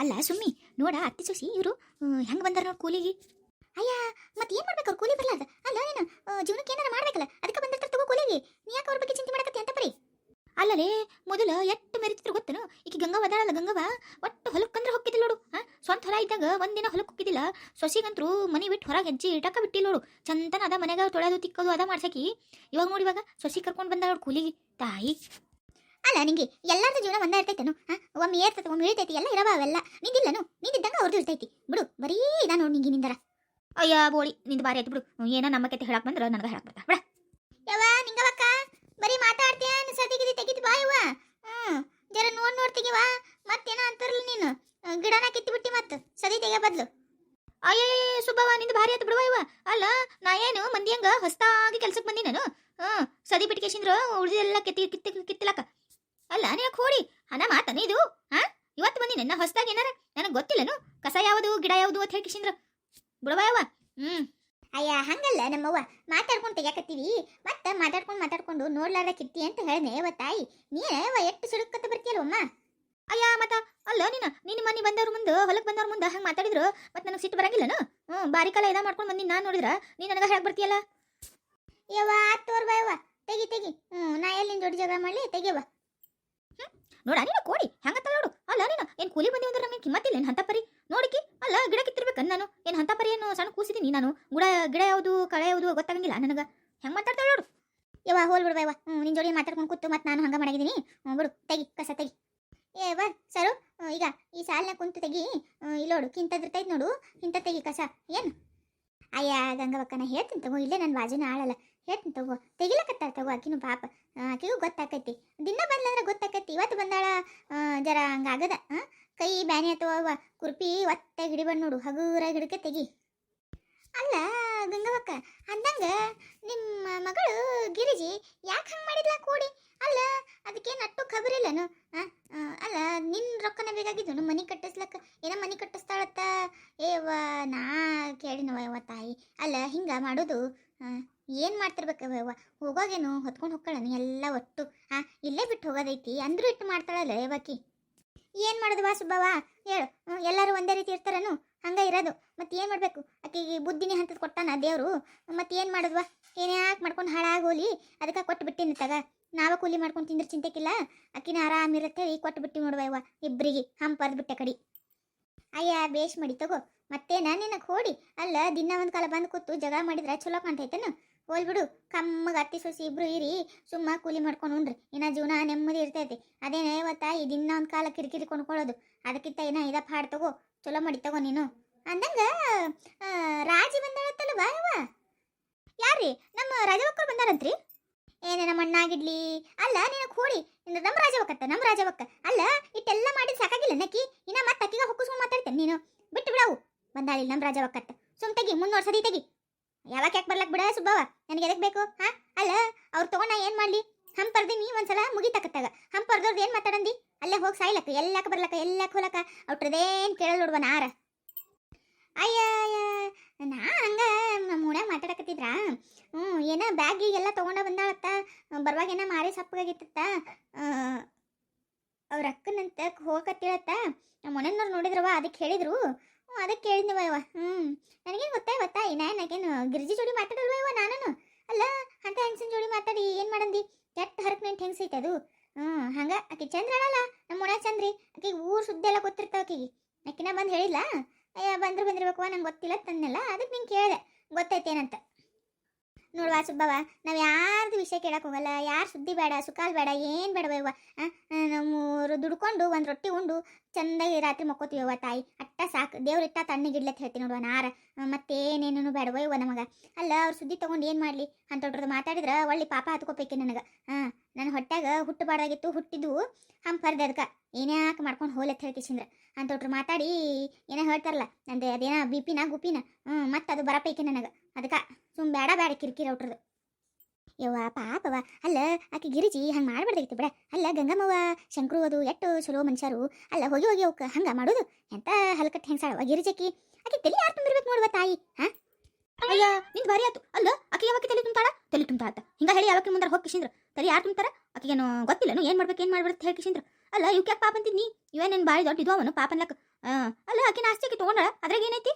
ಅಲ್ಲ, ಸುಮ್ಮಿ. ನೋಡ, ಅತ್ತಿ ಸೊಸಿ, ಇವರು ಹೆಂಗೆ ಬಂದಾರ ನೋಡಿ ಕೂಲಿಗೆ? ಅಯ್ಯ ಮತ್ತೆ ಏನು ಮಾಡ್ಬೇಕು ಕೂಲಿ ಬರ್ಲಾದ ಅಲ್ಲ ಏನು ಜೀವನಕ್ಕೆ ಏನಾರ ಮಾಡ್ಬೇಕಲ್ಲ? ಅದಕ್ಕೆ ಬಂದಿರ್ತಾರ ತಗೋ ಕೂಲಿಗೆ. ನೀ ಯಾಕೆ ಅವ್ರ ಬಗ್ಗೆ ಚಿಂತೆ ಮಾಡಕತ್ತಿ ಅಂತ ಪರಿ ಅಲ್ಲಲೇ ಮೊದಲ ಎಷ್ಟು ಮೆರಿತಿದ್ರು ಗೊತ್ತನು? ಈಕಿ ಗಂಗವ್ವ ಅದಾಳಲ್ಲ ಗಂಗವ ಒಟ್ಟು ಹೊಲಕ್ಕಂದ್ರೆ ಹೊಕ್ಕಿದಿಲ್ಲ ನೋಡು ಹಾಂ ಸ್ವಂತ ಹೊಲ ಇದ್ದಾಗ ಒಂದಿನ ಹೊಲಕ್ಕೆ ಹೋಗಿದ್ದಿಲ್ಲ ಸೊಸಿಗಂತರು ಮನೆ ಬಿಟ್ಟು ಹೊರಗೆ ಹೆಜ್ಜೆ ಇಟಕ ಬಿಟ್ಟಿಲ್ಲ ನೋಡು. ಚಂತನ ಅದ ಮನೆಗ ತೊಳೆದು ತಿಕ್ಕೋದು ಅದ ಮಾಡ್ಸಕಿ. ಇವಾಗ ನೋಡಿ ಇವಾಗ, ಸೊಸಿ ಕರ್ಕೊಂಡು ಬಂದ ನೋಡು ಕೂಲಿಗೆ. ತಾಯಿ. ಅಲ್ಲ, ನಿಂಗೆ ಎಲ್ಲಾರ್ದು ಜೀವನ ಒಂದೇ ಇರ್ತೈತೇನು? ಒಮ್ಮೆ ಏರ್ತೈತೆ, ಒಮ್ಮೆ ಇಳಿತೈತಿ ಎಲ್ಲ ಇರವ ಅವೆಲ್ಲ. ನಿಂದಿಲ್ಲನು? ನಿಂದಿದ್ದಂಗ ಅವ್ರದ್ದು ಇರ್ತೈತಿ ಬಿಡು, ಬರೀ ಇದಾ ನೋಡಿ ನಿಂಗೆ ನಿಂದರ. ಅಯ್ಯ, ಬೋಳಿ, ನಿಂದು ಬಾರಿ ಆಯ್ತು ಬಿಡು. ಏನೋ ನಮ್ಮ ಕತೆ ಹೇಳಕ್ ಬಂದ್ರೆ ನನಗೆ ಹೇಳಕ್ ಬರ್ತಾ. ಬಿಡ. ಯವ್ವ ನಿಂಗವಕ್ಕ ಬರೀ ಮಾತಾಡ್ತೀಯ? ಸದಿಗಿದಿ ತೆಗಿತಿ ಬಾ ಯವ್ವ. ಹ್ಮ್, ಜರ ನೋಡಿ ನೋಡ್ತೀಗಿವ ಮತ್ತೇನೋ ಅಂತಾರಲ್ಲ ನೀನು? ಗಿಡನ ಕಿತ್ತು ಬಿಟ್ಟಿ ಮತ್ತ ಸದಿ ತೆಗಿಯ ಬದ್ಲು. ಅಯ್ಯೋ ಸುಬ್ಬವ ನಿಂದು ಭಾರಿ ಆಯ್ತು ಬಿಡುವ ಇವ ಅಲ್ಲ, ನಾ ಏನು ಮಂದಿ ಹಂಗ ಹೊಸದಾಗಿ ಕೆಲ್ಸಕ್ಕೆ ಬಂದಿ ನಾನು ಹ್ಮ್ ಸದಿ ಬಿಟ್ಕೇಶಿಂದ್ರು ಉಳಿದೆಲ್ಲ ಕಿತ್ತಿ ಕಿತ್ತಿ, ಕಿತ್ತಿಲಕ. ಅಲ್ಲ ನೀ ಕೋಡಿ. ಹಣ ಮಾತನ ಇದು ಹಾ? ಇವತ್ತು ಬಂದಿ ನನ್ನ ಹೊಸ್ದಾಗಿ ಏನಾರ ನನಗೆ ಗೊತ್ತಿಲ್ಲನು? ಕಸ ಯಾವುದು ಗಿಡ ಯಾವುದು ಅಂತ ಹೇಳಿ ಕಿಶಿಂದ್ರ ಬಿಡವ ಹ್ಞೂ ಅಯ್ಯ ಹಂಗಲ್ಲ ನಮ್ಮವ್ವ. ಮಾತಾಡ್ಕೊಂಡು ತೆಗ್ಯಾಕತ್ತೀವಿ. ಮತ್ತೆ ಮಾತಾಡ್ಕೊಂಡು ಮಾತಾಡ್ಕೊಂಡು ನೋಡ್ಲಾರ ಕಿತ್ತಿ ಅಂತ ಹೇಳ್ದೆ ಯವ್ವ ತಾಯಿ. ನೀವ ಎಷ್ಟು ಸುಡುಕತ್ತ ಬರ್ತೀಯಲ್ವಮ್ಮ ಅಯ್ಯ ಮತ್ತ ಅಲ್ಲ ನೀನು ನಿನ್ನ ಮನೆ ಬಂದವ್ರ ಮುಂದೆ ಹೊಲಕ್ಕೆ ಬಂದವ್ರ ಮುಂದೆ ಹಂಗೆ ಮಾತಾಡಿದ್ರು ಮತ್ತೆ ನನಗೆ ಸಿಟ್ಟು ಬರಂಗಿಲ್ಲನು? ಹ್ಞೂ ಬಾರಿ ಕಾಲ ಇದ ಮಾಡ್ಕೊಂಡು ಬಂದಿನಿ ನಾನು ನೋಡಿದ್ರ ನೀನು ನನಗೆ ಹೇಗೆ ಬರ್ತೀಯಲ್ಲ? ಯವ್ವ ತೋರ್ ಬಾ ಯವ್ವ. ತೆಗಿ ತೆಗಿ. ಹ್ಞೂ ನಾ ಎಲ್ಲಿಂದ ದೊಡ್ಡ ಜಗ ಮಾಡಲಿ? ತೆಗಿಯವ್ವ. ನೋಡ ನೀನು ಕೋಡಿ ಹೆಂಗತ್ತ ನೋಡು. ಅಲ್ಲ, ನೀನು ಏನು ಕೂಲಿ ಬಂದಿ ಅಂದ್ರೆ ನಮಗೆ ಕಿಮ್ಮತ್ತಿಲ್ಲ ಏನು ಹಂತಪರಿ ನೋಡಿಕಿ ಅಲ್ಲ, ಗಿಡ ಕಿತ್ತಿರ್ಬೇಕನ್ ನಾನು. ಏನು ಹಂತ ಪರಿ ಏನು ಸಣ್ಣ ಕೂಸಿದೀನಿ ನಾನು. ಗುಡ, ಗಿಡ ಯಾವುದು, ಕಳೆ ಯಾವುದು ಗೊತ್ತಾಗಂಗಿಲ್ಲ ನನಗೆ. ಹೆಂಗೆ ಮಾತಾಡ್ತಾಳೆ ನೋಡು. ಯವಾ ಹೋಲ್ ಬಿಡುವ ಹ್ಞೂ ನಿನ್ನ ಜೋಡಿ ಮಾತಾಡ್ಕೊಂಡು ಕೂತು ಮತ್ತೆ ನಾನು ಹಂಗೆ ಮಾಡಿದ್ದೀನಿ ಬಿಡು, ತೆಗಿ, ಕಸ ತೆಗಿ. ಏ ಬಾ ಸರು ಈಗ ಈ ಸಾಲನ್ನ ಕುಂತು ತೆಗಿ. ಇಲ್ಲೋಡು ಕಿಂತದ್ರತೈತೆ ನೋಡು. ಇಂಥ ತೆಗಿ ಕಸ. ಏನು? ಅಯ್ಯ, ಗಂಗವಕ್ಕನ ಹೇಳ್ತೀನಿ ತಗೋ, ಇಲ್ಲೇ ನನ್ನ ಬಾಜಿನ ಆಳಲ್ಲ. ಹೇಳ್ತೀನಿ ತಗೋ. ತೆಗಿಲಕತ್ತಾರ ತಗೋ ಆಕಿನೂ ಪಾಪ. ಆಕಿಗೂ ಗೊತ್ತಾಕೈತಿ. ದಿನ ಬಂದ್ಲಂದ್ರೆ ಗೊತ್ತಾಕೈತಿ. ಇವತ್ತು ಬಂದಾಳ ಜರ ಹಂಗಾಗದ? ಕೈ ಬ್ಯಾನಿ ಅಥವಾ ಕುರ್ಪಿ ಒತ್ತೆ ಹಿಡಿಬಂದು ನೋಡು. ಹಗುರ ಗಿಡಕ್ಕೆ ತೆಗಿ. ಅಲ್ಲ, ಗಂಗವಕ್ಕ, ಅಂದಂಗ ನಿಮ್ಮ ಮಗಳು ಗಿರಿಜಿ ಯಾಕೆ ಹಂಗೆ ಮಾಡಿದ್ಲ ಕೂಡಿ? ಅಲ್ಲ, ಅದಕ್ಕೇನು ಅಟ್ಟು ಖಬರಿಲ್ಲನು ಅಲ್ಲ ನಿನ್ನ ರೊಕ್ಕನ ಬೇಕಾಗಿದ್ದು ಮನೆ ಕಟ್ಟಿಸ್ಲಕ್ಕ? ಏನೋ ಮನೆ ಕಟ್ಟಿಸ್ತಾಳತ್ತ? ಏವ ನಾ ಕೇಳಿನವ ತಾಯಿ. ಅಲ್ಲ, ಹಿಂಗ ಮಾಡೋದು ಏನು ಮಾಡ್ತಿರ್ಬೇಕು? ಹೋಗೋಗೇನು? ಹೊತ್ಕೊಂಡು ಹೋಗ್ಕೊಳ್ಳೋಣ ಎಲ್ಲ ಒಟ್ಟು. ಆ, ಇಲ್ಲೇ ಬಿಟ್ಟು ಹೋಗೋದೈತಿ. ಅಂದ್ರೂ ಇಟ್ಟು ಮಾಡ್ತಾಳಲ್ಲ ಯಾವಾಕಿ? ಏನು ಮಾಡೋದು ವಾ ಸುಬ್ಬವ್ವ? ಹೇಳು. ಎಲ್ಲರೂ ಒಂದೇ ರೀತಿ ಇರ್ತಾರನು? ಹಂಗ ಇರೋದು. ಮತ್ತೆ ಏನು ಮಾಡಬೇಕು? ಆಕೆಗೆ ಬುದ್ಧಿನೇ ಹಂತದ ಕೊಟ್ಟಾನ ದೇವರು? ಮತ್ತೆ ಏನು ಮಾಡೋದ್ವಾ ಏನೇ ಯಾಕೆ ಮಾಡ್ಕೊಂಡು ಹಾಳಾಗೋಲಿ? ಅದಕ್ಕೆ ಕೊಟ್ಟು ಬಿಟ್ಟಿನಿ ತಗ. ನಾವ ಕೂಲಿ ಮಾಡ್ಕೊಂಡು ತಿಂದ್ರೆ ಚಿಂತೆಕಿಲ್ಲ? ಆಕಿನ ಆರಾಮಿರುತ್ತೆ ಕೊಟ್ಟು ಬಿಟ್ಟು ನೋಡುವ ಇವ. ಇಬ್ಬರಿಗೆ ಹಂಪರ್ದು ಬಿಟ್ಟೆ ಕಡಿ. ಅಯ್ಯ, ಬೇಷ್ ಮಾಡಿ ತಗೋ. ಮತ್ತೇನ? ನಿನಗೆ ಹೋಡಿ. ಅಲ್ಲ, ದಿನ ಒಂದು ಕಾಲ ಬಂದು ಕೂತು ಜಗಳ ಮಾಡಿದ್ರೆ ಚಲೋ ಕಾಣ್ತೈತೇನು? ಹೋಲ್ ಬಿಡು ಕಮ್ಮಗ ಅತ್ತಿ ಸೊಸಿ ಇಬ್ರು ಇರಿ, ಸುಮ್ಮ ಕೂಲಿ ಮಾಡ್ಕೊಂಡು ಉಣ್ರಿ ಇನ್ನ ಜೀವನ ನೆಮ್ಮದಿ ಇರ್ತೈತಿ. ಅದೇನೇ ಇವತ್ತ ಈ ದಿನ ಒಂದು ಕಾಲ ಕಿರಿಕಿರಿ ಕೊಂಡ್ಕೊಳ್ಳೋದು. ಅದಕ್ಕಿಂತ ಏನ ಇದಪ್ಪ ಹಾಡು ತಗೋ, ಚಲೋ ಮಾಡಿ ತಗೋ ನೀನು. ಅಂದಂಗ ರಾಜಿ ಬಂದಾಳತ್ತಲ್ಲ ಬಾ ಯವ್ವ ಯಾರ್ರಿ? ನಮ್ಮ ರಾಜವಕ್ಕರು ಬಂದಾರಂತ್ರಿ? ಏನೇ ನಮ್ಮ ಅಣ್ಣಾಗಿಡ್ಲಿ ಅಲ್ಲ ನೀನು ಕೂಡಿ. ನಮ್ಮ ರಾಜವಕ್ಕತ್ತ, ನಮ್ಮ ರಾಜವಕ್ಕ. ಅಲ್ಲ, ಇಟ್ಟೆಲ್ಲ ಮಾಡಿದ್ ಸಾಕಾಗಿಲ್ಲ ನಕ್ಕಿ. ಇನ್ನ ಮತ್ತೆ ಅಕ್ಕಿಗೆ ಹೊಕ್ಕಿಸ್ಕೊಂಡು ಮಾತಾಡ್ತೇನೆ ನೀನು. ಬಿಟ್ಟು ಬಿಡವು. ಬಂದಾಳಿಲ್ಲ ನಮ್ಮ ರಾಜವಕ್ಕತ್ತ. ಸುಮ್ ತೆಗಿ ಮುನ್ನೂರು ಸದಿ ತೆಗಿ. ಯಾವಾಗ ಯಾಕೆ ಬರ್ಲಕ್ ಬಿಡ ಸುಬ್ಬವ ನನಗೆ ಎದಕ್ಕೆ ಬೇಕು? ಹಾ? ಅಲ್ಲ, ಅವ್ರು ತಗೊಂಡ ಏನ್ ಮಾಡ್ಲಿ? ಹಂಪರ್ದಿನಿ ಒಂದ್ಸಲ ಮುಗಿತಕತ್ತಾಗ. ಹಂಪರ್ದವ್ರದ್ದು ಏನು ಮಾತಾಡಂದಿ? ಅಲ್ಲೇ ಹೋಗಿ ಸಾಯ್ಲಕ್ಕ, ಎಲ್ಲಾಕ ಬರ್ಲಕ್ಕ, ಎಲ್ಲಾಕ ಹೋಲಕ್ಕ? ಅವ್ರದ್ದೇನ್ ಕೇಳಲ್ ನೋಡುವ ನಾರ? ಅಯ್ಯ ನಾ ಹಂಗೆ ಓಣ್ಯಾಗ ಮಾತಾಡಕತ್ತಿದ್ರ? ಹ್ಞೂ ಏನ ಬ್ಯಾಗ್ ಎಲ್ಲ ತೊಗೊಂಡ ಬಂದಾಳತ್ತ? ಬರುವಾಗ ಏನ ಮಾರಿ ಸಪ್ಪಗಾಗಿತ್ತ ಅವ್ರ ಅಕ್ಕನಂತ ಹೋಗಕತ್ತಿಳತ್ತ? ನಮ್ಮ ಮನೆಯವ್ರು ನೋಡಿದ್ರವ ಅದಕ್ಕೆ ಹೇಳಿದ್ರು. ಅದಕ್ಕೆ ಕೇಳಿದ್ನವ ಇವ. ಹ್ಞೂ ನನಗೇನು ಗೊತ್ತಾಯ್ ಗೊತ್ತಾ ನಾ ನನಗೇನು ಗಿರ್ಜಿ ಜೋಡಿ ಮಾತಾಡಲ್ವ ಇವ ನಾನು ಅಲ್ಲ ಅಂತ ಹೆಂಗ್ಸಿನ ಜೋಡಿ ಮಾತಾಡಿ, ಏನು ಮಾಡಂದಿ? ಕೆಟ್ಟ ಹರಕ್ ನೆಂಟು ಹೆಂಗ್ಸೈತೆ ಅದು? ಹ್ಞೂ ಹಂಗೆ ಆಕೆ ಚಂದ್ರ ಅಳಲ್ಲ, ನಮ್ಮ ಒಣ ಚಂದ್ರಿ. ಆಕಿಗೆ ಊರು ಸುದ್ದಿ ಎಲ್ಲ ಗೊತ್ತಿರ್ತಾವ ಆಕಿಗೆ. ಆಕಿನ ಬಂದು ಹೇಳಿಲ್ಲ ಅಯ್ಯ, ಬಂದ್ರು ಬಂದಿರ್ಬೇಕು ನಂಗೆ ಗೊತ್ತಿಲ್ಲ ತಂದೆಲ್ಲ ಅದಕ್ಕೆ ನಿಂಗೆ ಕೇಳಿದೆ. ಗೊತ್ತೈತೇನಂತ. ನೋಡುವ ಸುಬ್ಬವ್ವ ನಾವು ಯಾರ್ದು ವಿಷಯ ಕೇಳಕ್ ಹೋಗಲ್ಲ, ಯಾರು ಸುದ್ದಿ ಬೇಡ ಸುಖಾಲ್ ಬೇಡ, ಏನು ಬೇಡವ ನಮ್ಮ ನಮ್ಮೂರು ದುಡ್ಕೊಂಡು ಒಂದು ರೊಟ್ಟಿ ಉಂಡು ಚಂದಾಗಿ ರಾತ್ರಿ ಮಕ್ಕೋತೀವವ ತಾಯಿ, ಅಟ್ಟ ಸಾಕು, ದೇವ್ರ ತಣ್ಣಗಿಡ್ಲತ್ತ ತಣ್ಣಗಿಡ್ಲತ್ ಹೇಳ್ತೀನಿ ನೋಡುವ ನಾರ ಮತ್ತೇನೇನೂ ಬೇಡವ ನಮಗ. ಅಲ್ಲ ಅವ್ರು ಸುದ್ದಿ ತಗೊಂಡು ಏನು ಮಾಡಲಿ? ಅಂತೊಟ್ರದ್ದು ಮಾತಾಡಿದ್ರೆ, ಒಳ್ಳೆ ಪಾಪ ಹತ್ಕೋಬೇಕು ನನಗೆ ಹಾಂ ನನ್ನ ಹೊಟ್ಯಾಗ ಹುಟ್ಟಬಾರ್ದಾಗಿತ್ತು ಹುಟ್ಟಿದ್ದು ಹಂಪರ್ದೆ ಅದಕ್ಕೆ ಏನ್ಯಾಕೆ ಮಾಡ್ಕೊಂಡು ಹೋಲತ್ ಅಂತ ಅಂತೊಟ್ರು ಮಾತಾಡಿ ಏನೋ ಹೇಳ್ತಾರಲ್ಲ, ನಂದು ಅದೇನ ಬಿ ಪಿನ ಗುಪಿನ? ಹ್ಞೂ ಮತ್ತೆ ಅದು ಬರಪೈಕಿ ನನಗೆ. ಅದಕ್ಕೆ ಸುಮ್ ಬೇಡ ಬೇಡ ಕಿರಿಕಿರಿ ಔಟ್ರದು. ಯವ್ವ ಪಾಪವ ಅಲ್ಲ, ಆಕೆ ಗಿರಿಜಿ ಹಂಗೆ ಮಾಡ್ಬಾರ್ದಾಗಿತ್ತು ಬಿಡ. ಅಲ್ಲ ಗಂಗಮ್ಮವ ಶಂಕರು ಅದು ಎಷ್ಟು ಚಲೋ ಮನುಷ್ಯರು ಅಲ್ಲ, ಹೋಗಿ ಹೋಗಿ ಅವಕ್ಕೆ ಹಂಗೆ ಮಾಡೋದು? ಎಂತ ಹಲ್ಕಟ್ಟು ಹೆಂಗ್ಸಾಳವ ಗಿರಿಜಕ್ಕಿ ಆಕೆ ತಲೆ ಯಾರು ತುಂಬಿರ್ಬೇಕು ನೋಡುವ ತಾಯಿ, ಹಾಂ? ಅಯ್ಯ, ನಿಂದು ಬಾರಿ ಆಯ್ತು ಅಲ್ಲ ಆಕೆ ಯಾವಾಗ ತಲೆ ತುಂಬ್ತಾಳ? ತಲೆ ತುಂಬ್ತಾಳ ಹಿಂಗ ಹೇಳಿ ಯಾವಾಗ ಮುಂದೆ ಹೋಗಿ ತಲೆ ಯಾರು ತುಂಬ್ತಾರ? ಆಕೆಗೇನು ಗೊತ್ತಿಲ್ಲನು ಏನು ಮಾಡ್ಬೇಕು, ಏನು ಹೇಳಿ ಹೇಳ್ಕಿಸಿಂದ್ರ ಅಲ್ಲ ಇವ್ ಯಾಕೆ ಪಾಪ ಅಂತಿದ್ನಿ ಇವೇನೇನು ಭಾರಿ ದೊಡ್ಡ ಇದು ಅವನು ಪಾಪನ್ಲಕ್ಕ ಅಲ್ಲ, ಆಕಿನ ಆಸ್ತಿ ಆಕಿ ತೊಗೊಂಡಾಳ? ಅದ್ರಾಗ ಏನೈತಿ?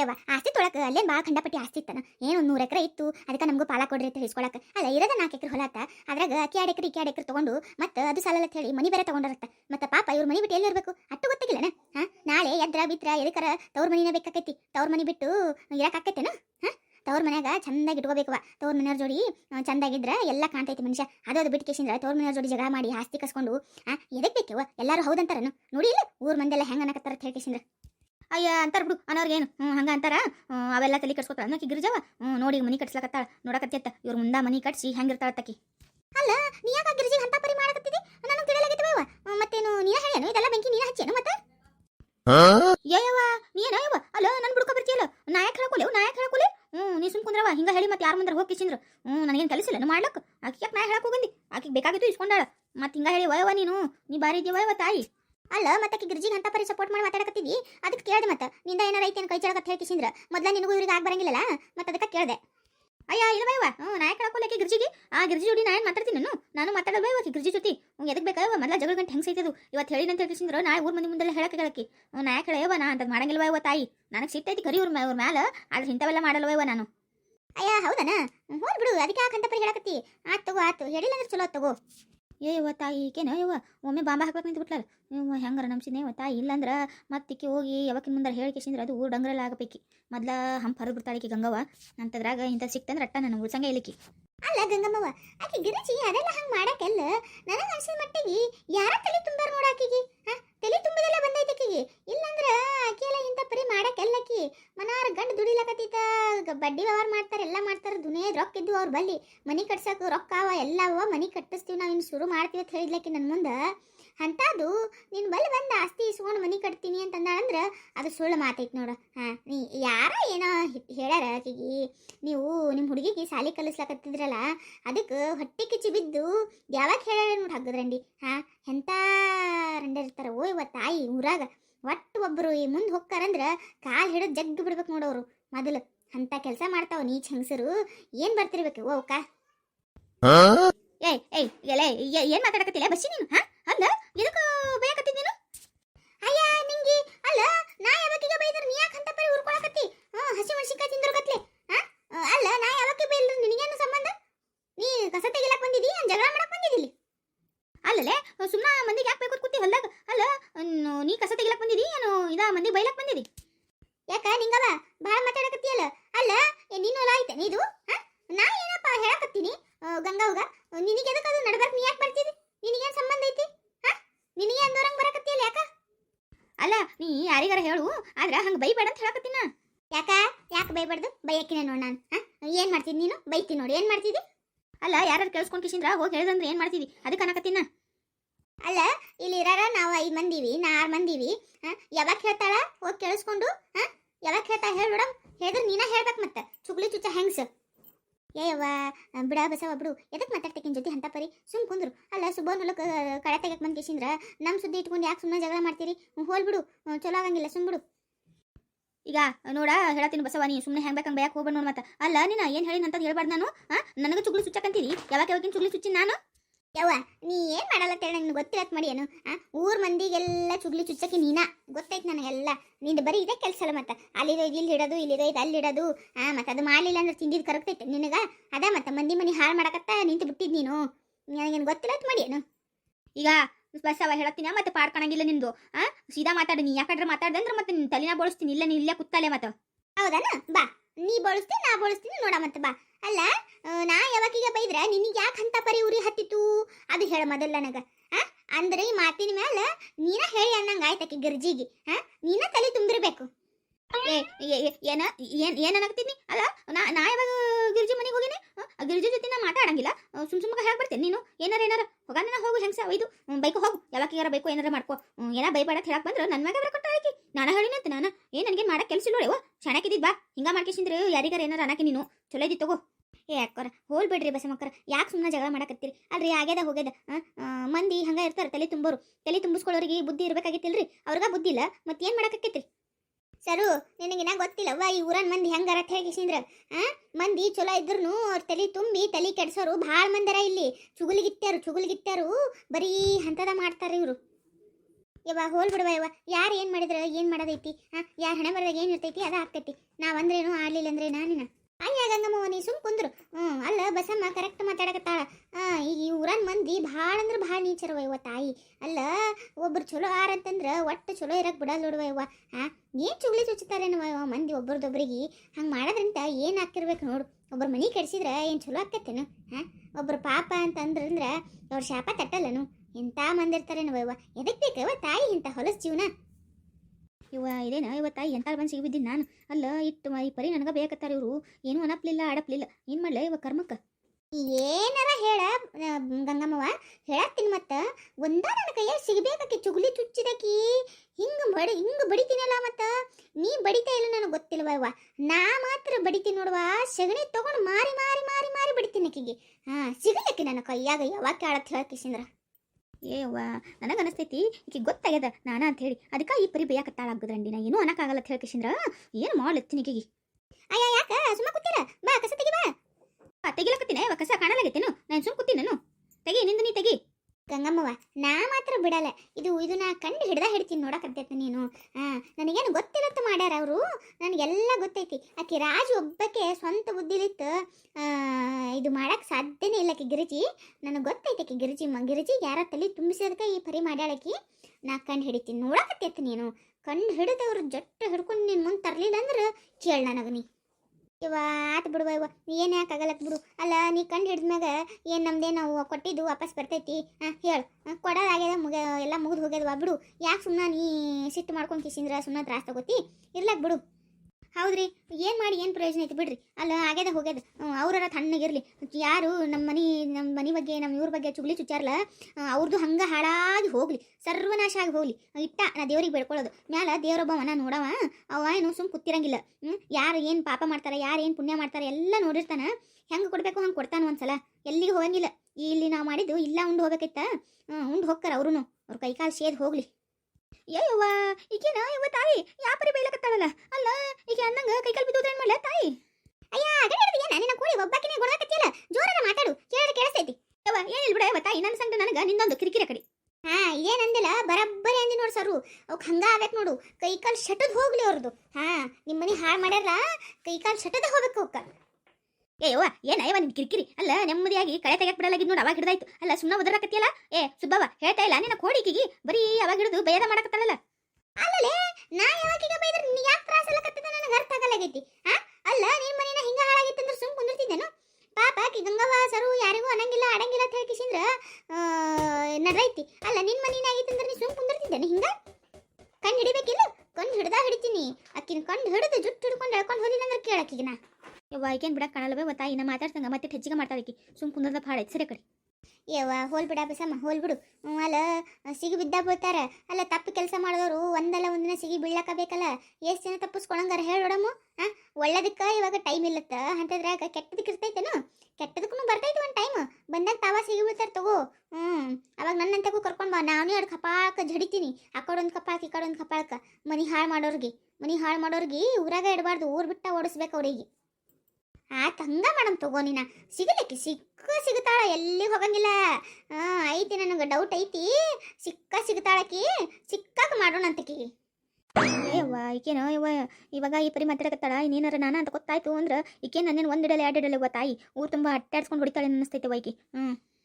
ಏವ ಆಸ್ತಿ ತೊಳಕ ಅಲ್ಲೇನು ಭಾಳ ಖಂಡಪಟ್ಟಿ ಆಸ್ತಿ ಇತ್ತನ? ಏನು ಒಂದು ನೂರು ಎಕರೆ ಇತ್ತು, ಅದಕ್ಕೆ ನಮಗೂ ಪಾಲ ಕೊಡ್ರಿ ಅಂತ ಹೇಳ್ಕೊಳಕ ಅಲ್ಲ, ಇರೋದ ನಾಲ್ಕು ಎಕರೆ ಹೊಲಾತ ಅದ್ರಾಗ ಅಕ್ಕಿ ಎರಡು ಎಕರೆ ಇಕ್ಕಿ ಎರಡು ಎಕರೆ ತೊಗೊಂಡು ಮತ್ತೆ ಅದು ಸಾಲಲ್ಲ ಹೇಳಿ ಮನಿ ಬೇರೆ ತಗೊಂಡಿರತ್ತ. ಮತ್ತೆ ಪಾಪ ಇವ್ರ ಮನಿ ಬಿಟ್ಟು ಎಲ್ಲಿರಬೇಕು ಅಟ್ಟು ಗೊತ್ತಾಗಿಲ್ಲನ? ಹಾ, ನಾಳೆ ಎದ್ರ ಬಿತ್ರ ಎದಕ್ಕರ ತವ್ರ ಮನಿನ ಬೇಕಾಕೈತಿ. ತವ್ರ ಮನಿ ಬಿಟ್ಟು ಇರಕಾಕೈತೇನ ಹಾ? ತವ್ರ ಮನ್ಯಾಗ ಚಂದಾಗಿ ಇಟ್ಕೋಬೇಕವ ತವ್ರ ಮನೆಯವ್ರ ಜೋಡಿ ಚಂದಾಗಿದ್ರೆ ಎಲ್ಲ ಕಾಣ್ತೈತಿ ಮನುಷ್ಯ. ಅದು ಅದು ಬಿಟ್ಟು ಕೇಸಿಂದ್ರ ತವ್ರ ಮನೆಯವ್ರ ಜೋಡಿ ಜಗಳ ಮಾಡಿ ಆಸ್ತಿ ಕಸ್ಕೊಂಡು ಆ ಎದಕ್ ಬೇಕವ ಎಲ್ಲಾರು ಹೌದಂತಾರನು? ನೋಡಿ ಇಲ್ಲ ಊರ್ ಮಂದೆಲ್ಲ ಹೆಂಗ ಅನ್ನಕತ್ತಾರ ಅಂತ ಹೇಳ್ಕೇಸಿಂದ್ರ ಅಯ್ಯ ಅಂತಾರ ಬಿಡು ಅನ್ನೋರ್ಗೇನು ಹ್ಞೂ ಹಂಗ ಅಂತಾರ. ಅವೆಲ್ಲ ತಲೆ ಕಟ್ಸ್ಕೊತಾರ ಅನ್ನೋಕೆ ಗಿರ್ಜವ. ಹ್ಞೂ ನೋಡಿ ಮನಿ ಕಟ್ಸ್ಲಕತ್ತಾಳ. ನೋಡಕತ್ತಿತ್ತ ಇವ್ರ ಮುಂದ ಮನಿ ಕಟ್ಸಿ ಹೆಂಗಿರ್ತಾಳ ತಕ್ಕಿ ಅಲ್ಲ ನೀ ಯಾಕ ಗಿರ್ಜಿ ಅಂತ ಪರಿ ಮಾಡಕತ್ತಿದಿ? ನನಗೆ ತಿಳಿಯಲಾಗಿತ್ತವ ಮತ್ತೇನು ನೀನ ಹೇಳ್ಯಾನು? ಇದೆಲ್ಲ ಬೆಂಕಿ ನೀನ ಹಚ್ಚೇನು ಮತ್ತೆ? ಯವ್ವ ಏನೋ ಯವ್ವ ಅಲ್ಲ ನನ್ ಬಿಡ್ಕೊ ಬರ್ತೀಯಲ್ಲ? ನಾಯಕ್ ಹೇಳ್ಕೊಲೆ ನಾಯಕ್ ಹೇಳ್ಕೊಲೆ? ಹ್ಞೂ ನೀ ಸುಮ್ ಕುಂದ್ರವ, ಹಿಂಗೆ ಹೇಳಿ ಮತ್ತೆ ಯಾರು ಮುಂದ್ರ ಹೋಗಿ ಕಿಸಿಂದ್ರ. ಹ್ಞೂ ನನಗೇನು ಕಲಿಸಿಲ್ಲ ಮಾಡ್ಲಕ್. ಆಕೆ ಯಾಕೆ ನಾ ಹೇಳಕ್ಕೆ ಹೋಗಂದಿ? ಆಕಿಗೆ ಬೇಕಾಗಿತ್ತು ಇಸ್ಕೊಂಡಾಳ. ಮತ್ತೆ ಹಿಂಗೆ ಹೇಳಿ ವಯವ ನೀನು. ನೀ ಬಾರಿ ಇದೀಯ ವಯವ ತಾಯಿ. ಅಲ್ಲ ಮತ್ತೆ ಗಿರ್ಜಿಗೆ ಅಂತ ಪರಿ ಸಪೋರ್ಟ್ ಮಾಡಿ ಮಾತಾಡಕತ್ತಿದ್ದಿ ಅದಕ್ಕೆ ಕೇಳಿದೆ ಮತ್ತೆ. ನಿಂದ ಏನಾರ ಐತಿ ಕೈ ಚಳಕತ್ ಹೇಳಿ ಕಿಸಿಂದ್ರ. ಮೊದ್ಲ ನಿನಗೂ ಇವ್ರಿಗೆ ಆಗ ಬರಂಗಿಲ್ಲಲ್ಲ ಮತ್ತೆ ಅದಕ್ಕೆ ಕೇಳ್ದೆ. ಅಯ್ಯ, ಇಲ್ಲ ಬೈವ ಹ್ಞೂ, ನಾಯಕ್ ಹೇಳ್ಕೊಲಕ್ಕೆ ಗಿರ್ಜಿಗೆ. ಆ ಗಿರ್ಜಿ ಜೋಡಿ ನಾ ಮಾತಾಡ್ತೀನಿ ನಾನು? ನಾನು ಮಾತಾಡೋದು ಆಕಿ ಗಿರ್ಜಿ ಜೊತೆ? ಹ್ಞೂ ಎದಕ್ಕೆ ಬೇಕಾಯವ ಮೊದಲ ಜಗಳ ಗಂಟೆ ಹೆಂಗೆ ಸೈತದು? ಇವತ್ತು ಹೇಳಿ ಅಂತ ಹೇಳ್ಕಿಸಿಂದ್ರ ನಾಳೆ ಊರು ಮಂದಿ ಮುಂದೆಲ್ಲ ಹೇಳಕ್ಕೆ ಹೇಳಕ್ಕೆ ಹ್ಞೂ, ನಾಯಕ್ ಹೇಳಯ್ಯವ ನಾ ಅಂತ ಮಾಡಂಗಿಲ್ಲ ಬೈವ ತಾಯಿ? ನನಗೆ ಸಿಟ್ಟೈತಿ ಕರಿ ಇವ್ರ ಅವ್ರ ಮ್ಯಾಲ, ಆದ್ರೆ ಇಂಥವೆಲ್ಲ ಮಾಡಲ್ಲ ಬೈವ ನಾನು? ಅಯ್ಯ, ಹೌದನ? ಹೋಲ್ ಬಿಡು, ಅದಕ್ಕೆ ಆ ಅಂತ ಪರಿ ಹೇಳಕತ್ತಿ. ಆತು ತಗೋ, ಆತು ಹೇಳಿಲ್ಲ ಅಂದ್ರೆ ಚಲೋ ತಗೋ. ಏ ಯವ್ವ ತಾಯಿ ಈಕೇನ? ಇವ ಒಮ್ಮೆ ಬಾಂಬ ಹಾಕ್ಬೇಕು ನಿಂತು ಬಿಟ್ಲಾರ. ಇವ ಹೆಂಗಾರ ಯವ್ವ ತಾಯಿ ಇಲ್ಲಂದ್ರ ಮತ್ತಿಕೆ ಹೋಗಿ ಯಾವಕ್ಕಿನ ಮುಂದೆ ಹೇಳಿಕೆಸಿಂದ್ರ ಅದು ಊರು ಡಂಗ್ರಲ್ಲಿ ಆಗಬೇಕು. ಮೊದ್ಲ ಹಂಪ್ ಹರಿದು ಬಿಡ್ತಾಳಿಕಿ ಗಂಗವ್ವ. ಅಂತದ್ರಾಗ ಇಂಥ ಸಿಕ್ತಂದ್ರೆ ಅಟ್ಟ ನನ್ನ ಉಳ್ಸಂಗ ಇಲ್ಲಿಕಿ. ಅಲ್ಲ ಗಂಗಮ್ಮವ ಆಕಿ ಗಿರಿಜಿ ಅದೆಲ್ಲ ಹಂಗೆ ಮಾಡಕ್ಕೆಲ್ಲ? ನನಗೆ ಅನ್ಸಿದ ಮಟ್ಟಿಗೆ ಯಾರ ತಲೆ ತುಂಬಾರ ನೋಡಾಕಿಗೆ ಹಾ? ತಲೆ ತುಂಬದೆಲ್ಲ ಬಂದೈತೆ ಆಕಿಗೆ ಇಲ್ಲಂದ್ರ ಆಕೆಲ್ಲ ಇಂಥ ಪರಿ ಮಾಡಕ್ಕೆಲ್ಲಕ್ಕಿ? ಮನಾರ ಗಂಡ ದುಡಿಲಕತ್ತಿತ್ತ ಗ- ಬಡ್ಡಿ ವ್ಯವಹಾರ ಮಾಡ್ತಾರೆ, ಎಲ್ಲ ಮಾಡ್ತಾರೆ ದುನೇ ರೊಕ್ಕ ಇದ್ದು ಅವ್ರು ಬಲ್ಲಿ. ಮನಿ ಕಟ್ಸಕ್ಕೆ ರೊಕ್ಕ ಅವ, ಎಲ್ಲ ಅವ, ಮನಿ ಕಟ್ಟಿಸ್ತೀವಿ ನಾವು ಇನ್ನು ಶುರು ಮಾಡ್ತೀವಿ ಅಂತ ಹೇಳಿದ್ಲಕಿ ನನ್ನ ಮುಂದೆ. ಅಂಥದ್ದು ನಿನ್ನ ಬಲ್ ಬಂದು ಆಸ್ತಿ ಇಸ್ಕೊಂಡು ಮನಿ ಕಟ್ತೀನಿ ಅಂತಂದಾಳಂದ್ರೆ ಅದು ಸುಳ್ಳು ಮಾತೈತಿ ನೋಡು. ಹಾಂ ನೀ ಯಾರ ಏನೋ ಹೇಳ್ಯಾರ ಆಕೆಗೆ? ನೀವು ನಿಮ್ಮ ಹುಡುಗಿಗೆ ಸಾಲಿ ಕಲಿಸ್ಲಕತ್ತಿದ್ರಲ್ಲ ಅದಕ್ಕೆ ಹೊಟ್ಟೆ ಕಿಚ್ಚಿ ಬಿದ್ದು ಯಾವಾಗ ಹೇಳ್ಯಾರ ನೋಡಿ ಹಗ್ಗದ್ರಂಡಿ? ಹಾಂ ಎಂಥ ರಂಡಿರ್ತಾರ ಓ ಇವ ತಾಯಿ ಊರಾಗ. ಒಟ್ಟು ಒಬ್ಬರು ಈ ಮುಂದೆ ಹೋಗ್ತಾರಂದ್ರೆ ಕಾಲು ಹಿಡಿದು ಜಗ್ಗಿ ಬಿಡ್ಬೇಕು ನೋಡೋರು ಮೊದಲು. ಅಂತ ಕೆಲಸ ಮಾಡ್ತಾವ ನೀಚ್ ಹೆಂಗಸರು. ಏನು ಬರ್ತಿರ್ಬೇಕು? ಓ ಅಕ್ಕ. ಏಯ್ ಏಯ್ ಎಲೆ ಏನು ಮಾತಾಡಕತ್ತಿಲ್ಲ? ಬಸ್ಸಿ ನೀನು ಹಾಂ? ಅಲ್ಲ ಎದಕ್ಕೆ ಬೇಕತ್ತಿದ್ ನೀನು? ಅಯ್ಯ, ನಿಂಗೆ, ಅಲ್ಲ, ನಾ ಯಾವತ್ತಿಗೆ ಬೈದ್ರ ನೀ ಯಾಕೆ ಅಂತ ಪರಿ ಉರ್ಕೊಳಕತ್ತಿ ಹಸಿ ಮೆಣಸಿನ್ಕಾಯಿ ತಿಂದಿರ್ಕತ್ಲೆ ಅಲ್ಲ, ನಾ ಯಾವಕ್ಕೆ ಬೈಲ್ರು ನಿನಗೇನು ಸಂಬಂಧ? ನೀ ಕಸ ತೆಗಿಲಕ್ ಬಂದಿದಿ ನಾನು ಜಗಳ ಮಾಡಕ್ ಬಂದಿದಿಲ್ಲಿ ಅಲ್ಲಲೇ ಸುಮ್ಮನೆ ಮಂದಿಗೆ ಯಾಕೆ ಬೇಕು ಕೂತಿ ಹೊಲ್ದಾಗ? ಅಲ್ಲ, ನೀ ಕಸ ತೆಗಿಲಕ್ ಬಂದಿದಿ ಏನು ಇದ ಮಂದಿ ಬೈಲಕ್ ಬಂದಿದಿ ಯಾಕ, ನಿಂಗವ? ಭಾಳ ಮಾತಾಡಕತ್ತೀಯಲ್ಲ? ಅಲ್ಲ ನೀನು ಹೊಲ ಐತೆ ನೀದು? ನಾ ಏನಪ್ಪ ಹೇಳಕತ್ತೀನಿ? ಗಂಗಾವ್ಗ ನಿನಗೆ ಎದಕ್ಕೆ ಅದು ನಡ್ಬರ್ಕ್ ನೀ ಯಾಕೆ ಬರ್ತಿದಿ ನಿನಗೇನು ಸಂಬಂಧ ಐತಿ ಹಾ ನಿನಗೆ ಅಂದೋರಂಗ್ ಬರಕತ್ತೀಯಲ್ಲ ಯಾಕ ಅಲ್ಲ ನೀ ಯಾರಿಗಾರ ಹೇಳು, ಆದ್ರೆ ಹಂಗೆ ಬೈಬೇಡ ಅಂತ ಹೇಳಕತ್ತಿನ. ಯಾಕ? ಯಾಕೆ ಬೈಬಾರ್ದು? ಬೈಯಕ್ಕಿನ ನೋಡ್ ನಾನು, ಹಾ? ಏನ್ ಮಾಡ್ತಿದ್ ನೀನು? ಬೈತಿ ನೋಡಿ, ಏನ್ ಮಾಡ್ತಿದ್ದಿ ಅಲ್ಲ ಯಾರು ಕೇಳಿಸ್ಕೊಂಡ್ ಕಿಶಿಂದ್ರ, ಹೋಗಿ ಹೇಳಿದ್ರೆ ಏನ್ ಮಾಡ್ತೀವಿ ಅದಕ್ಕೆ ಅನ್ನಕತ್ತಿನ ಅಲ್ಲ, ಇಲ್ಲಿ ಇರಾರ, ನಾವು ಐದು ಮಂದಿವಿ, ನಾ ಆರು ಮಂದಿವಿ ಯಾವಾಗ ಹೇಳ್ತಾಳ, ಹೋಗಿ ಕೇಳಿಸ್ಕೊಂಡು ಯಾವಾಗ ಹೇಳ್ತಾ ಮೇಡಮ್ ಹೇಳಿದ್ರೆ ನೀನ ಹೇಳ್ಬೇಕು ಮತ್ತೆ. ಚುಗ್ಲಿ ಚುಚ್ಚ ಹೆಂಗ್ಸ? ಏಯವ್ವ ಬಿಡ ಬಸವ ಬಿಡು ಎದಕ್ಕೆ ಮಾತಾಡ್ತಕ್ಕಿನ ಜೊತೆ ಅಂತ ಪರಿ? ಸುಮ್ ಕುಂದ್ರು. ಅಲ್ಲ ಸುಬೋನ್ ಹೊಲಕ್ಕೆ ಕಳೆ ತೆಗಕ್ ಬಂದ್ ಕೇಸಿಂದ್ರ ನಮ್ಮ ಸುದ್ದಿ ಇಟ್ಕೊಂಡು ಯಾಕೆ ಸುಮ್ಮನೆ ಜಗಳ ಮಾಡ್ತೀರಿ? ಹೋಲ್ ಬಿಡು ಚಲೋ ಆಗಂಗಿಲ್ಲ, ಸುಮ್ ಬಿಡು. ಈಗ, ನೋಡ, ಹೇಳತ್ತೀನಿ ಬಸವ, ನೀ ಸುಮ್ಮನೆ ಹೆಂಗ್ ಬೇಕಂಗ್ ಬಯಕ್ ಹೋಗ್ಬೇಡ ನೋಡ್ ಮತ್ತೆ. ಅಲ್ಲ, ನೀನ ಏನ್ ಹೇಳಿ ಅಂತ ಹೇಳ್ಬಾರ್ದು ನಾನು? ಆ, ನನಗೆ ಚುಗ್ಲಿ ಸುಚ್ಚಕಂತೀರಿ? ಯಾವಾಗ ಯಾವಾಗಿನ ಚುಗ್ಲಿ ಸುಚ್ಚಿನ ನಾನು? ಯವ್ವ, ನೀ ಏನ್ ಮಾಡಲ್ಲ ಹೇಳಿ ನನಗೆ ಗೊತ್ತಿರತ್ ಮಾಡಿ ಏನು? ಆ, ಊರ್ ಮಂದಿಗೆಲ್ಲ ಚುಗ್ಲಿ ಚುಚ್ಚಕ್ಕೆ ನೀನಾ? ಗೊತ್ತಾಯ್ತು ನನಗೆಲ್ಲ. ನಿಂದು ಬರೀ ಇದೇ ಕೆಲಸ ಅಲ್ಲ ಮತ್ತೆ. ಅಲ್ಲಿರೋ ಇಲ್ಲಿ ಇಡೋದು ಇಲ್ಲಿರೋ ಇದು ಅಲ್ಲಿ ಇಡೋದು ಆ, ಮತ್ತೆ ಅದು ಮಾಡಲಿಲ್ಲ ಅಂದ್ರೆ ತಿಂದಿದ್ದು ಕರಗ್ತೈತೆ ನಿನಗ? ಅದ ಮತ್ತೆ ಮಂದಿ ಮನಿ ಹಾಳು ಮಾಡಕತ್ತ ನಿಂತು ಬಿಟ್ಟಿದ್ ನೀನು? ನನಗೇನು ಗೊತ್ತಿರತ್ ಮಾಡಿ ಏನು? ಈಗ ಬಸವ ಹೇಳತ್ತೀನಿ ಮತ್ತೆ ಪಾಡ್ಕೊಳಂಗಿಲ್ಲ ನಿಂದು? ಆ, ಸೀದಾ ಮಾತಾಡಿ, ನೀ ಯಾಕಂದ್ರೆ ಮಾತಾಡ್ದಂದ್ರೆ ಮತ್ತೆ ನಿನ್ ತಲೆನ ಬೋಳಿಸ್ತೀನಿ. ಇಲ್ಲ, ನೀ ಇಲ್ಲೇ ಕುತ್ತಲೆ ಮತ್ತೆ. ಹೌದಾನ? ಬಾ. ನೀ ಬಳಸ್ತೀನಿ ನಾ ಬಳಸ್ತೀನಿ, ನೋಡ ಮತ್ತೆ ಬಾ. ಅಲ್ಲ ನಾ ಯಾವಾಗೀಗ ಬೈದ್ರ, ನಿನಗೆ ಯಾಕೆ ಅಂತ ಪರಿ ಉರಿ ಹತ್ತಿತ್ತು? ಅದು ಹೇಳ ಮೊದಲ ನನಗೆ. ಅಂದ್ರೆ ಈ ಮಾತಿನ ಮ್ಯಾಲ ನೀನ ಹೇಳಿ ಅನ್ನಂಗ ಆಯ್ತಕ್ಕೆ ಗರ್ಜಿಗೆ. ಹಾ ನೀನ ತಲೆ ತುಂಬಿರ್ಬೇಕು. ಏನ, ಏನ್ ಏನ್ ಅಲ್ಲ, ನಾ ನಾ ಯಾವಾಗ ಗಿರ್ಜಿ ಮನೆಗೆ ಹೋಗಿನಿ? ಗಿರ್ಜಿ ಜೊತೆ ನಾ ಮಾತಾಡಂಗಿಲ್ಲ. ಸುಮ್ ಸುಮ್ ಸುಮ್ಮಗ ಬರ್ತೇನೆ ನೀನು ಏನಾರ ಏನಾರ ಹೋಗಾನ ಹೋಗು, ಹೆಂಗ್ಸ, ಒಯ್ದು. ಬೈಕ್ ಹೋಗು. ಯಾವಾಗ ಯಾರ ಬೈಕು ಏನಾರ ಮಾಡ್ಕೋ. ಏನ ಬೈಬೇಡ ಹೇಳಕ್ ಬಂದ್ರೆ ನನ್ನ ಮ್ಯಾಗ ಬರ್ಕೊಟ್ಟಾಳಕಿ ನಾನು ಹೇಳಿನಂತ ನಾನು. ಏನ್ ನನಗೆ ಮಾಡಕ್ ಕೆಲ್ಸ ಓ ಶಾಣಕಿದ್ದಿ ಬಾ. ಹಿಂಗ ಮಾಡ್ಕೇಸಿಂದ್ರೆ ಯಾರಿಗಾರ ಏನಾರ ಅನ್ನಕ್ಕೆ ನೀನು. ಚಲೋ ಇದ್ದಿ ತಗೋ. ಏ, ಅಕ್ಕೋರ, ಹೋಲ್ ಬಿಡ್ರಿ ಬಸಮಕ್ಕರ ಯಾಕೆ ಸುಮ್ಮನೆ ಜಗಳ ಮಾಡಕತ್ತೀರಿ? ಅಲ್ರಿ ಆಗ್ಯದ, ಹೋಗ್ಯದ. ಮಂದಿ ಹಂಗ ಇರ್ತಾರ. ತಲೆ ತುಂಬೋರು. ತಲೆ ತುಂಬಿಸ್ಕೊಳ್ಳೋರಿಗೆ ಬುದ್ಧಿ ಇರ್ಬೇಕಾಗಿತ್ತಿಲ್ರಿ? ಅವ್ರಿಗ ಬುದ್ಧಿ ಇಲ್ಲ. ಮತ್ತೆ ಏನ್ ಮಾಡಕತ್ತೈತ್ರಿ ಸರು ನಿನಗಿನ ಗೊತ್ತಿಲ್ಲವ್ವ, ಈ ಊರನ್ ಮಂದಿ ಹೆಂಗಾರ ಹೇಳ್ಕಿಸಿಂದ್ರ ಆ? ಮಂದಿ ಚಲೋ ಇದ್ರು ಅವ್ರ ತಲೆ ತುಂಬಿ ತಲೆ ಕೆಡ್ಸೋರು ಭಾಳ ಮಂದರ ಇಲ್ಲಿ. ಚುಗುಲಿಗಿತ್ತಾರು ಚುಗುಲಿಗಿತ್ತಾರು ಬರೀ ಹಂತದ ಮಾಡ್ತಾರೆ ಇವರು. ಯವ್ವ, ಹೋಲ್ ಬಿಡುವ ಯವ್ವ. ಯಾರು ಏನು ಮಾಡಿದ್ರ, ಏನು ಮಾಡೋದೈತಿ? ಹಾಂ ಯಾರು ಹಣೆ ಬರದಾಗ ಏನು ಇರ್ತೈತಿ, ಅದ ಆಗ್ತೈತಿ. ನಾವಂದ್ರೇನು ಆಗ್ಲಿಲ್ಲ ಅಂದ್ರೆ ನಾನಿನ ಅಯ್ಯ ಗಂಗಮ್ಮವ್ವ ನೀ ಸುಮ್ ಕುಂದ್ರು. ಹ್ಞೂ ಅಲ್ಲ ಬಸಮ್ಮ ಕರೆಕ್ಟ್ ಮಾತಾಡಕತ್ತಾಳ. ಈ ಊರನ್ ಮಂದಿ ಭಾಳ ಅಂದ್ರೆ ಭಾಳ ನೀಚರವ ಯವ್ವ ತಾಯಿ. ಅಲ್ಲ, ಒಬ್ರು ಚಲೋ ಆರಂತಂದ್ರೆ ಒಟ್ಟು ಚಲೋ ಇರಕ್ ಬಿಡಲ್ಲ ನೋಡುವ ಯವ್ವ ಆ, ಏನ್ ಚುಗ್ಲಿ ಚುಚ್ಚುತ್ತಾರೇನವ ಮಂದಿ ಒಬ್ರದೊಬ್ರಿಗೆ? ಹಂಗೆ ಮಾಡೋದ್ರಿಂದ ಏನು ಹಾಕಿರ್ಬೇಕು ನೋಡು. ಒಬ್ರು ಮನಿ ಕೆಡಿಸಿದ್ರೆ ಏನು ಚಲೋ ಆಕತ್ತೇನು ಹಾ ಒಬ್ರು ಪಾಪ ಅಂತಂದ್ರಂದ್ರೆ ಅವ್ರ ಶಾಪ ತಟ್ಟಲ್ಲನು? ಎಂಥ ಮಂದಿ ಇರ್ತಾರೇನವ ಯವ್ವ ಎದಕ್ ಬೇಕವ ತಾಯಿ ಇಂಥ ಹೊಲಸ್ ಜೀವನ? ಇವ ಇದೇನ ಇವ ತಾಯಿ ಎಂತಾಳು ಬಂದು ಸಿಗಿಬಿದ್ದೀನಿ ನಾನು. ಅಲ್ಲ ಮಾರಿ ಈ ಪರಿ ನನಗೆ ಬೇಕತ್ತಾರ ಇವರು. ಏನೂ ಅನಪ್ಲಿಲ್ಲ ಆಡಪ್ಲಿಲ್ಲ ಏನು ಮಾಡ್ಲ ಇವ ಕರ್ಮಕ್ಕ? ಏನಾರ ಹೇಳ ಗಂಗಮ್ಮವ ಹೇಳತ್ತಿನ ಮತ್ತ. ಒಂದ ನನ್ನ ಕೈಯಾಗ ಸಿಗಬೇಕಾಕಿ ಚುಗುಲಿ ಚುಚ್ಚಿದಕಿ. ಹಿಂಗ ಬಡಿ, ಹಿಂಗ ಬಡಿತೀನಲ್ಲ ಮತ್ತ. ನೀ ಬಡಿತಾ ಇಲ್ಲ ನನಗೆ ಗೊತ್ತಿಲ್ವ ಇವ. ನಾ ಮಾತ್ರ ಬಡಿತೀನಿ ನೋಡುವ. ಸಗಣಿ ತಗೊಂಡು ಮಾರಿ ಮಾರಿ ಮಾರಿ ಮಾರಿ ಬಡಿತೀನಿ ಆಕಿಗೆ ಹಾಂ, ಸಿಗಲಕ್ಕಿ ನನ್ನ ಕೈಯಾಗ ಯಾವಾಗ ಕೇಳತ್ ಹೇಳಕಿಸಿಂದ್ರ ಏವ್ವ, ನನಗೆ ಅನಸ್ತೈತಿ? ಈಕಿ ಗೊತ್ತಾಗ್ಯದ ನಾನ ಅಂತ ಹೇಳಿ. ಅದಕ್ಕೆ ಈ ಪರಿ ಬೇಯಾಕತ್ತಾಳ ಆಗ್ಗದ್ರಂಡಿ ನಾ? ಏನೂ ಅನ್ನಕ್ಕಾಗಲ್ಲ ಅಂತ ಹೇಳ್ಕಿಸಿಂದ್ರ ಏನು ಮಾಡ್ಲತ್ತೀನಿ ಈಕೆಗೆ? ಅಯ್ಯ, ಯಾಕ? ಸುಮ್ಮ ಕೂತೀರ? ಬಾ, ಕಸ ತೆಗಿ ಬಾ. ತೆಗಿಲಕತ್ತೀನಿ. ಕಸ ಕಾಣಲಾಗೈತೇನು? ನಾನು ಸುಮ್ಮ ಕೂತೀನಿ ನಾನು. ತೆಗಿ, ನಿಂದು ನೀ ತೆಗಿ. ಗಂಗಮ್ಮವ್ವ, ನಾ ಮಾತ್ರ ಬಿಡಲ್ಲ. ಇದು ಇದು ನಾ ಕಂಡು ಹಿಡ್ದ ಹಿಡ್ತೀನಿ ನೋಡಕತ್ತೈತೆ ನೀನು. ಹಾಂ ನನಗೇನು ಗೊತ್ತಿಲ್ಲತ್ತ ಮಾಡ್ಯಾರ ಅವರು? ನನಗೆಲ್ಲ ಗೊತ್ತೈತಿ. ಆಕಿ ರಾಜು ಒಬ್ಬಕ್ಕೆ ಸ್ವಂತ ಬುದ್ಧಿಲಿತ್ತು. ಇದು ಮಾಡಕ್ ಸಾಧ್ಯನೇ ಇಲ್ಲ ಆಕಿ ಗಿರಿಜಿ. ನನಗೆ ಗೊತ್ತೈತಿ ಆಕೆ ಗಿರಿಜಿ ಮ, ಗಿರಿಜಿ ಯಾರ ತಲೆ ತುಂಬಿಸೋದಕ್ಕೆ ಈ ಪರಿ ಮಾಡ್ಯಾಳಕಿ ನಾ ಕಂಡು ಹಿಡಿತೀನಿ ನೋಡಕತ್ತೈತಿ ನೀನು. ಕಂಡು ಹಿಡಿದವ್ರು ಜಟ್ಟ ಹಿಡ್ಕೊಂಡು ನೀನು ಮುಂದೆ ತರಲಿಲ್ಲ ಅಂದ್ರೆ ಕೇಳ ನನಗೆ ನೀ. ಇವ, ಆತ್ ಬಿಡುವ ಇವ ಏನ್ ಯಾಕೆ ಆಗಲತ್ ಬಿಡು. ಅಲ್ಲ, ನೀ ಕಂಡು ಹಿಡಿದ್ಮ್ಯಾಗ ಏನು ನಮ್ದೇ ನಾವು ಕೊಟ್ಟಿದ್ದು ವಾಪಸ್ ಬರ್ತೈತಿ. ಹಾಂ, ಹೇಳು. ಕೊಡೋದಾಗ್ಯದ ಮುಗ, ಎಲ್ಲ ಮುಗಿದು ಹೋಗ್ಯದವ, ಬಿಡು. ಯಾಕೆ ಸುಮ್ಮನೆ ನೀ ಸಿಟ್ಟು ಮಾಡ್ಕೊಂಡು ಕಿಸಿಂದ್ರೆ ಸುಮ್ಮನೆ ತ್ರಾಸ ತಗೋತಿ? ಇರ್ಲಕ್ ಬಿಡು. ಹೌದ್ರಿ? ಏನು ಮಾಡಿ, ಏನು ಪ್ರಯೋಜನ ಐತಿ ಬಿಡ್ರಿ? ಅಲ್ಲ, ಆಗ್ಯದ ಹೋಗ್ಯದ. ಅವ್ರರ ತಣ್ಣಗಿರ್ಲಿ. ಯಾರು ನಮ್ಮ ಮನೆ ನಮ್ಮ ಮನೆ ಬಗ್ಗೆ ನಮ್ಮ ಇವ್ರ ಬಗ್ಗೆ ಚುಗ್ಲಿ ಚುಚ್ಚಾರಲ್ಲ ಅವ್ರದ್ದು ಹಂಗೆ ಹಾಳಾಗಿ ಹೋಗ್ಲಿ. ಸರ್ವನಾಶ ಆಗಿ ಹೋಗ್ಲಿ. ಇಟ್ಟ, ನಾ ದೇವ್ರಿಗೆ ಬೇಡ್ಕೊಳ್ಳೋದು ಮ್ಯಾಲ ದೇವ್ರೊಬ್ಬವನ ನೋಡವ, ಅವ ಏನು ಸುಮ್ ಕೂತಿರಂಗಿಲ್ಲ. ಯಾರು ಏನು ಪಾಪ ಮಾಡ್ತಾರೆ, ಯಾರು ಏನು ಪುಣ್ಯ ಮಾಡ್ತಾರೆ, ಎಲ್ಲ ನೋಡಿರ್ತಾನ. ಹೆಂಗೆ ಕೊಡಬೇಕು, ಹಂಗೆ ಕೊಡ್ತಾನ ಒಂದ್ಸಲ. ಎಲ್ಲಿಗೆ ಹೋಗಂಗಿಲ್ಲ. ಇಲ್ಲಿ ನಾವು ಮಾಡಿದ್ದು, ಇಲ್ಲ ಉಂಡು ಹೋಗ್ಬೇಕಿತ್ತ. ಉಂಡು ಹೋಗ್ತಾರ ಅವ್ರು ಅವ್ರ ಕೈಕಾಲು ಸೇದ್ ಹೋಗ್ಲಿ. ಏಯವ್ವ ಈಗೇನ ಇವ ತಾಯಿ, ಯಾಪರಿ ಬೈಲಕತ್ತಾಳಲ್ಲ. ಅಲ್ಲ, ಈಗ ಅನ್ನಂಗ ಕೈಕಾಲು ಬಿದ್ದು ಏನ್ ಮಾಡ್ಲ ತಾಯಿ? ಅಯ್ಯ ಅಗಡೆ ಏನ ನಿನ್ನ ಕೋಳಿ ಒಬ್ಬಾಕಿನೇ ಗೊಡಕತ್ತಿಯಲ್ಲ ಜೋರಾರ ಮಾತಾಡು ಕೇಳಿದ್ರೆ ಕೇಳಿಸ್ತೈತಿ. ಯವ್ವ, ಏನಿಲ್ಲ ಬಿಡ ಯವ್ವ ತಾಯಿ ನನ್ನ ಸಂಗಡ ನನಗ ನಿಂದೊಂದು ಕಿರಿಕಿರಿ ಕಡಿ. ಹಾ, ಏನಂದಿಲ್ಲ, ಬರಬ್ಬರಿ ಅಂದಿ ನೋಡ್ ಸರು. ಅವಕ್ ಹಂಗ ಆಗ್ಬೇಕು ನೋಡು, ಕೈಕಾಲು ಶಟದ್ ಹೋಗ್ಲಿ ಅವ್ರದ್ದು ಹಾ ನಿಮ್ಮ ಮನೆ ಹಾಳು ಮಾಡ್ಯಾರ ಕೈಕಾಲು ಶಟದ ಹೋಗ್ಬೇಕು ಅವಕ್ಕ ಏ, ಯವ್ವ ಏನ ನಿನ್ ಕಿರಿಕಿರಿ. ಅಲ್ಲ, ನೆಮ್ಮದಿಯಾಗಿ ಕಳೆ ತೆಗಕ್ ಬಿಡಲಾಗಿದ್ ನೋಡ್, ಅವಾಗ ಹಿಡ್ದಾಯ್ತು. ಅಲ್ಲ ಸುಮ್ಮನೆ ಉದರಕತ್ತಿಯಲ್ಲ ಏ, ಸುಬ್ಬವ್ವ, ಹೇಳ್ತಾ ಇಲ್ಲ, ನಿನ್ನ ಕೋಡಿಕಿಗಿ ಬರೀ ಅವಾಗ ಹಿಡಿದು ಬೇದ ಮಾಡಕತ್ತಲ್ಲ ಅಲ್ಲಲೇ ನಾ ಯಾವಾಗೀಗ ಬೈದ್ರೆ ನೀ ಯಾಕೆ ತ್ರಾಸ ಅಲ್ಲಕತ್ತಿದ್ದ ನನಗೆ ಅರ್ಥ ಆಗಲಾಗೈತಿ ಆ? ಅಲ್ಲ, ನಿನ್ ಮನೇನ ಹಿಂಗ ಹಾಳಾಗಿತ್ತು ಅಂದ್ರೆ ಸುಮ್ ಕುಂದಿರ್ತಿದ್ದೇನು ಪಾಪ ಆಕಿ ಗಂಗವ್ವ ಸರು ಯಾರಿಗೂ ಅನ್ನಂಗಿಲ್ಲ, ಅಡಂಗಿಲ್ಲ ಅಂತ ಹೇಳ್ಕಿಸಿಂದ್ರ ನಡ್ರೈತಿ. ಅಲ್ಲ, ನಿನ್ ಮನೇನ ಆಗಿತ್ತು ಅಂದ್ರೆ ನೀ ಸುಮ್ ಕುಂದಿರ್ತಿದ್ದೇನೆ, ಹಿಂಗ? ಕಣ್ಣು ಹಿಡಿಬೇಕಿಲ್ಲ? ಕಣ್ಣು ಹಿಡ್ದ ಹಿಡಿತೀನಿ. ಅಕ್ಕಿನ ಕಣ್ಣು ಹಿಡಿದು ಜುಟ್ಟು ಹಿಡ್ಕೊಂಡು ಎಳ್ಕೊಂಡು ಹೋಲಿಲ್ಲ ಅಂದ್ರೆ ಕೇಳಕ್ಕಿಗೆ ನಾ. ಯವ್ವ, ಈಗೇನು ಬಿಡಕ್ಕೆ ಕಾಣಲ್ವೇ ತಾಯಿ ಇನ್ನ ಮಾತಾಡ್ತಂಗ ಮತ್ತೆ ಹೆಚ್ಚಿಗೆ ಮಾಡ್ತಾಳಕಿ ಸುಮ್ ಕುಂದ್ರದ ಭಾಳ ಐತಿ ಸರಿ ಕಡೆ. ಯವ್ವ, ಹೋಲ್ ಬಿಡ ಬಸಮ್ಮ, ಹೋಲ್ ಬಿಡು. ಅಲ್ಲ, ಸಿಗಿ ಬಿದ್ದ ಬೋತಾರ ಅಲ್ಲ, ತಪ್ಪು ಕೆಲಸ ಮಾಡಿದವರು ಒಂದಲ್ಲ ಒಂದಿನ ಸಿಗಿ ಬೀಳಕ ಬೇಕಲ್ಲ ಎಷ್ಟು ಜನ ತಪ್ಪಿಸ್ಕೊಳಂಗಾರ ಹೇಳೋಡಮ್ಮ ಆ ಒಳ್ಳೇದಕ್ಕೆ ಇವಾಗ ಟೈಮ್ ಇಲ್ಲತ್ತ. ಅಂತದ್ರಾಗ ಕೆಟ್ಟದಕ್ಕೆ ಇರ್ತೈತೇನು? ಕೆಟ್ಟದಕ್ಕೂ ಬರ್ತೈತಿ ಒಂದು ಟೈಮ್ ಬಂದಾಗ ತಾವ ಸಿಗಿ ಬೀಳ್ತಾರೆ ತಗೋ. ಹ್ಞೂ ಅವಾಗ ನನ್ನಂತಗೂ ಕರ್ಕೊಂಡು ಬಾ. ನಾನೇ ಎರಡು ಕಪಾಳಕ್ಕೆ ಜಡಿತೀನಿ. ಆ ಕಡೆ ಒಂದು ಕಪಾಳಕ್ಕೆ, ಈ ಕಡೆ ಒಂದು ಕಪಾಳಕ್ಕೆ. ಮನಿ ಹಾಳು ಮಾಡೋರಿಗೆ. ಮನಿ ಹಾಳು ಮಾಡೋರಿಗೆ ಊರಾಗ ಇಡಬಾರ್ದು. ಊರು ಬಿಟ್ಟ ಓಡಿಸ್ಬೇಕು ಅವ್ರಿಗೆ. ಆತ ಹಂಗ ಮೇಡಮ್ ತಗೋ ನೀನ. ಸಿಗಲಿಕ್ಕೆ? ಸಿಕ್ಕ ಸಿಗುತ್ತಾಳ? ಎಲ್ಲಿ ಹೋಗಂಗಿಲ್ಲ. ಆ, ಐತಿ ನನಗೆ ಡೌಟ್ ಐತಿ. ಸಿಕ್ಕ ಸಿಗುತ್ತಾಳಕಿ? ಸಿಕ್ಕಾಗ ಮಾಡೋಣ ಅಂತಕಿ ಏವ್ವ ಈಕೇನೋ ಯವ್ವ, ಇವಾಗ ಈ ಪರಿ ಮಾತಾಡಕತ್ತಾಳ, ಇನ್ನೇನಾರ ನಾನ ಅಂತ ಗೊತ್ತಾಯ್ತು ಅಂದ್ರೆ ಈಕೆ ನನ್ನೇನು ಒಂದಿಡಲ್ಲ ಎರಡಿಡಲೆ ಗೊತ್ತಾಯಿ ತಾಯಿ. ಊರು ತುಂಬ ಅಟ್ಟಾಡ್ಸ್ಕೊಂಡು ಹೊಡಿತಾಳೆ ಅನ್ನಿಸ್ತೈತೆ ವೈಕಿ ಹ್ಞೂ